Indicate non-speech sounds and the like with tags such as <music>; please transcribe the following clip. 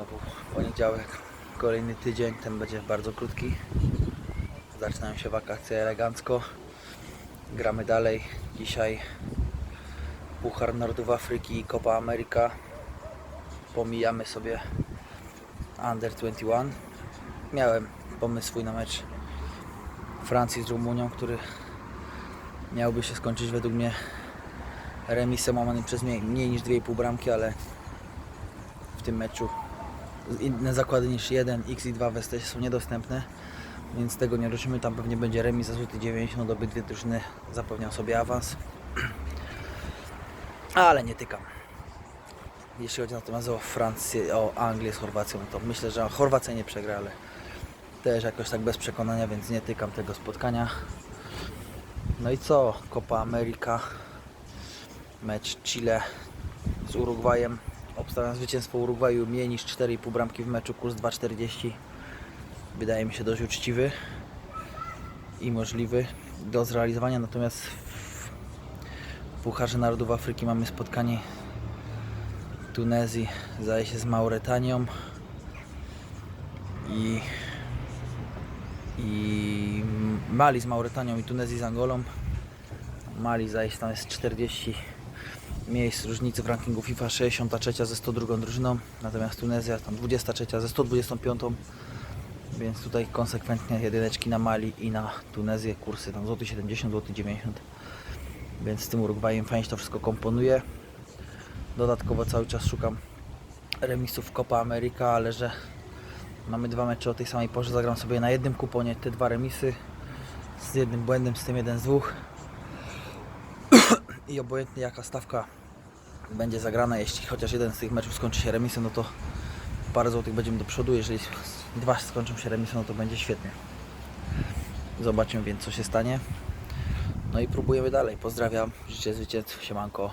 Znowu poniedziałek, kolejny tydzień, ten będzie bardzo krótki. Zaczynają się wakacje elegancko. Gramy dalej. Dzisiaj Puchar Narodów Afryki i Copa America. Pomijamy sobie Under 21. Miałem pomysł swój na mecz Francji z Rumunią, który miałby się skończyć według mnie remisem łamanym przez mniej, mniej niż 2,5 bramki, ale w tym meczu inne zakłady niż 1, x i 2 w Estesie są niedostępne, więc tego nie ruszymy. Tam pewnie będzie remis za złoty 90, obydwie drużyny zapewnią sobie awans. <clears throat> Ale nie tykam. Jeśli chodzi natomiast o Francję, o Anglię z Chorwacją, to myślę, że Chorwacja nie przegra, ale też jakoś tak bez przekonania, więc nie tykam tego spotkania. No i co? Copa America, mecz Chile z Urugwajem. Obstawiam zwycięstwo Urugwaju mniej niż 4,5 bramki w meczu, kurs 2,40. Wydaje mi się dość uczciwy i możliwy do zrealizowania. Natomiast w Pucharze Narodów Afryki mamy spotkanie Tunezji, zdaje się z Mauretanią i, i Mali z Mauretanią i Tunezji z Angolą. Mali zdaje się tam jest 40 miejsc różnicy w rankingu FIFA 63 ze 102 drużyną, natomiast Tunezja tam 23 ze 125, więc tutaj konsekwentnie jedyneczki na Mali i na Tunezję, kursy tam złoty 70, złoty 90, więc z tym Urugwajem fajnie to wszystko komponuje. Dodatkowo cały czas szukam remisów Copa America, ale że mamy dwa mecze o tej samej porze, zagram sobie na jednym kuponie te dwa remisy z jednym błędem, z tym jeden z dwóch <clears throat> i obojętnie jaka stawka będzie zagrana, jeśli chociaż jeden z tych meczów skończy się remisem, no to parę złotych będziemy do przodu, jeżeli dwa skończą się remisem, no to będzie świetnie. Zobaczymy więc co się stanie. No i próbujemy dalej. Pozdrawiam, życzę zwycięstw, siemanko.